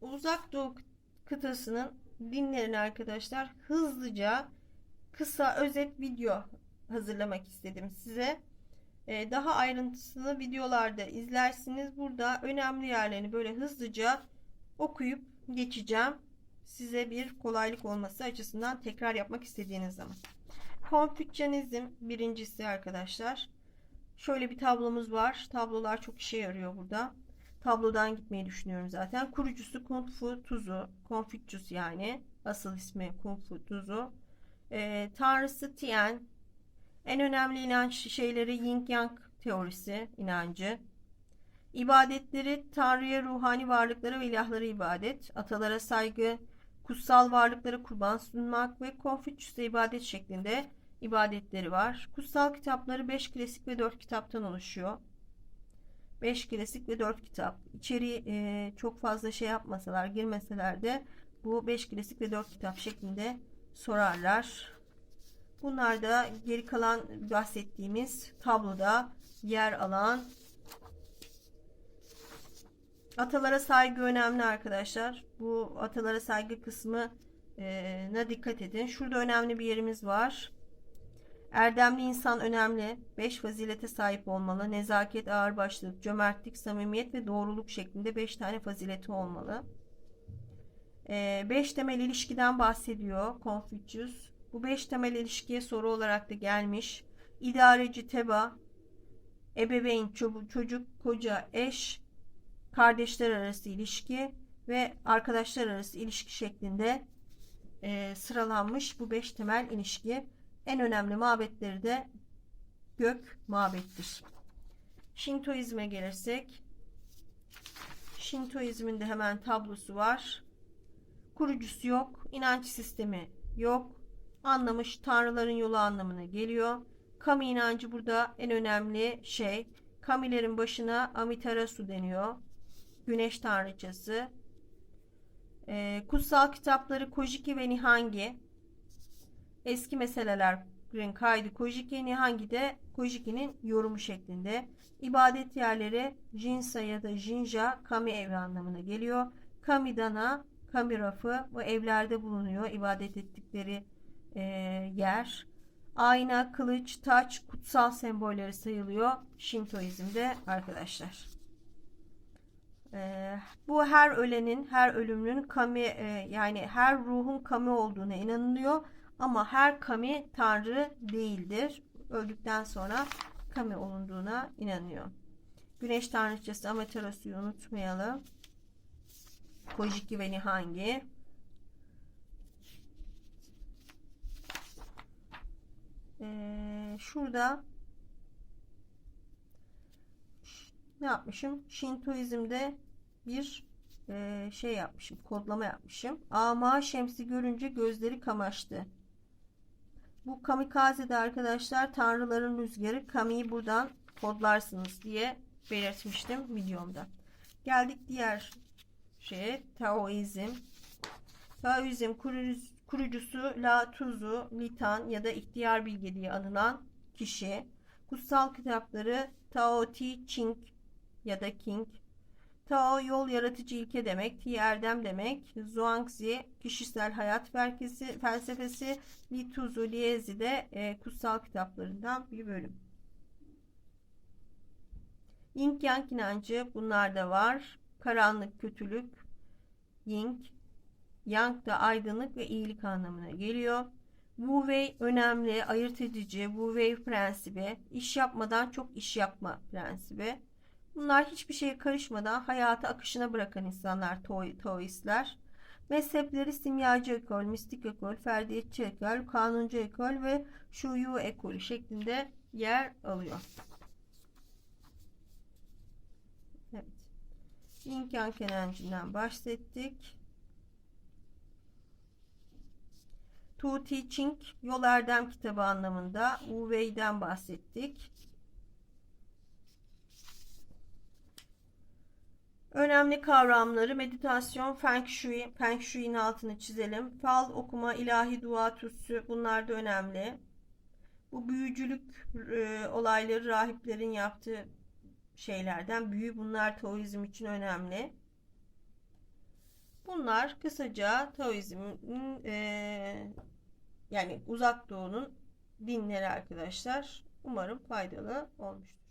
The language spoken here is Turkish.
Uzak Doğu kıtasının dinlerini arkadaşlar hızlıca kısa özet video hazırlamak istedim size. Ee, daha ayrıntılı videolarda izlersiniz. Burada önemli yerlerini böyle hızlıca okuyup geçeceğim. Size bir kolaylık olması açısından tekrar yapmak istediğiniz zaman. Konfüçyanizm birincisi arkadaşlar. Şöyle bir tablomuz var. Tablolar çok işe yarıyor burada. Tablodan gitmeyi düşünüyorum zaten. Kurucusu Kung Fu Tuzu. Confucius yani. Asıl ismi Kung Fu Tuzu. Ee, tanrısı Tien. En önemli inanç şeyleri Yin Yang teorisi, inancı. İbadetleri Tanrı'ya, ruhani varlıklara ve ilahlara ibadet. Atalara saygı, kutsal varlıklara kurban sunmak ve Konfüçyüs'e ibadet şeklinde ibadetleri var. Kutsal kitapları 5 klasik ve 4 kitaptan oluşuyor. 5 klasik ve 4 kitap. İçeriği e, çok fazla şey yapmasalar, girmeseler de bu 5 klasik ve 4 kitap şeklinde sorarlar. Bunlar da geri kalan bahsettiğimiz tabloda yer alan atalara saygı önemli arkadaşlar. Bu atalara saygı kısmı ne dikkat edin. Şurada önemli bir yerimiz var. Erdemli insan önemli. Beş fazilete sahip olmalı. Nezaket, ağırbaşlılık, cömertlik, samimiyet ve doğruluk şeklinde beş tane fazileti olmalı. Ee, beş temel ilişkiden bahsediyor Confucius. Bu beş temel ilişkiye soru olarak da gelmiş. İdareci, teba, ebeveyn, çocuk, koca, eş, kardeşler arası ilişki ve arkadaşlar arası ilişki şeklinde e, sıralanmış bu beş temel ilişki. En önemli mabetleri de gök mabettir. Şintoizme gelirsek Şintoizmin de hemen tablosu var. Kurucusu yok, inanç sistemi yok. Anlamış tanrıların yolu anlamına geliyor. Kami inancı burada en önemli şey. Kamilerin başına Amitarasu deniyor. Güneş tanrıçası. Ee, kutsal kitapları Kojiki ve Nihangi. Eski meselelerin kaydı Kojiki, Nihangi de Kojiki'nin yorumu şeklinde. İbadet yerleri Jinsa ya da Jinja Kami evi anlamına geliyor. Kami Dana, Kami rafı bu evlerde bulunuyor. ibadet ettikleri e, yer. Ayna, kılıç, taç kutsal sembolleri sayılıyor Şintoizm'de arkadaşlar. Ee, bu her ölenin, her ölümün kami e, yani her ruhun kami olduğuna inanılıyor. Ama her kami tanrı değildir. Öldükten sonra kami olunduğuna inanıyor. Güneş tanrıçası Amaterasu'yu unutmayalım. Kojiki ve Nihangi. Ee, şurada ne yapmışım? Şintoizmde bir e, şey yapmışım. Kodlama yapmışım. Ama şemsi görünce gözleri kamaştı. Bu kamikaze'de arkadaşlar tanrıların rüzgarı kamiyi buradan kodlarsınız diye belirtmiştim videomda. Geldik diğer şeye Taoizm. Taoizm kurucusu La Tuzu, Litan ya da ihtiyar bilge diye anılan kişi. Kutsal kitapları Tao Te Ching ya da King. Tao yol yaratıcı ilke demek, Ti demek, Zhuangzi kişisel hayat merkezi, felsefesi, Li Tuzu Liezi de e, kutsal kitaplarından bir bölüm. Yin Yang inancı bunlar da var. Karanlık, kötülük, Yin, Yang da aydınlık ve iyilik anlamına geliyor. Wu Wei önemli, ayırt edici, Wu Wei prensibi, iş yapmadan çok iş yapma prensibi. Bunlar hiçbir şeye karışmadan hayatı akışına bırakan insanlar Taoistler. Mezhepleri simyacı ekol, mistik ekol, ferdiyetçi ekol, kanuncu ekol ve şuyu ekolü şeklinde yer alıyor. Evet. Yin Yang inancından bahsettik. Tu Teaching, Yol Erdem kitabı anlamında Wu Wei'den bahsettik. Önemli kavramları meditasyon, feng shui, feng shui'nin altını çizelim. Fal okuma, ilahi dua, tütsü bunlar da önemli. Bu büyücülük e, olayları rahiplerin yaptığı şeylerden. Büyü bunlar Taoizm için önemli. Bunlar kısaca Taoizm'in eee, yani Uzak Doğu'nun dinleri arkadaşlar. Umarım faydalı olmuştur.